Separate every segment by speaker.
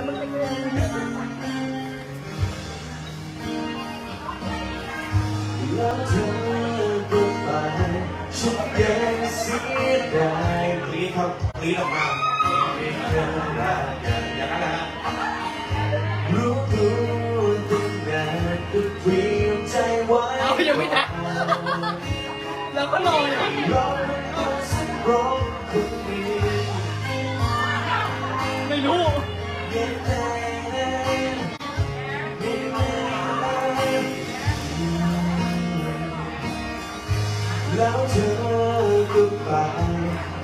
Speaker 1: แล้วมึงไปเจอ
Speaker 2: แล้วเธอก็ไปฉันยังเสียดายรีดครับรีดออกมาไม่เคยรักกันอย่างนั้นนะรู้ตัวตั้งนานก็เตรียมใจไว้
Speaker 3: เอายังไม่ได้แล้วก็รออยู่
Speaker 2: รอ แล้วเธอก็ไป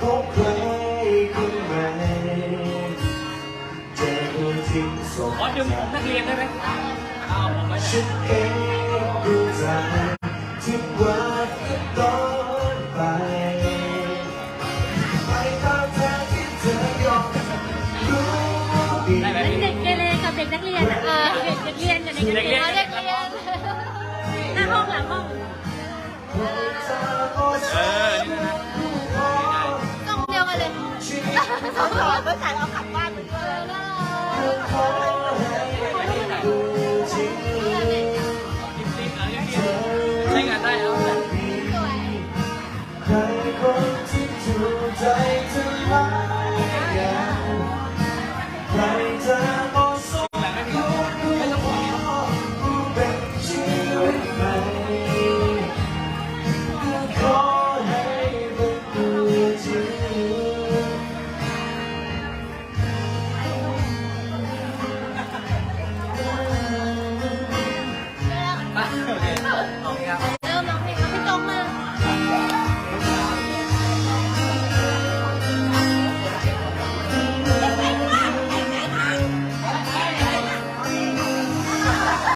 Speaker 2: พบใครคนใหม่เจอตัวจริงสม
Speaker 3: ขอดึงผมนักเรียนได้ไหมเอาผมไป
Speaker 2: ฉันเองรู้ใจที่ว่าก็ต้อนไป ไปตามทางที่เธอยอมรู้ดี
Speaker 3: ได้ไหม
Speaker 1: เด็กเกเรกับเด็กนักเรียนอะเออเด็กนักเรียนกับเด็กนักเรียน
Speaker 3: เด็
Speaker 1: เด็
Speaker 3: ก
Speaker 1: ก
Speaker 3: เรี
Speaker 1: เรี
Speaker 3: ย
Speaker 1: ย
Speaker 3: น
Speaker 1: นหน้าห้องหลังห้อง
Speaker 3: เอ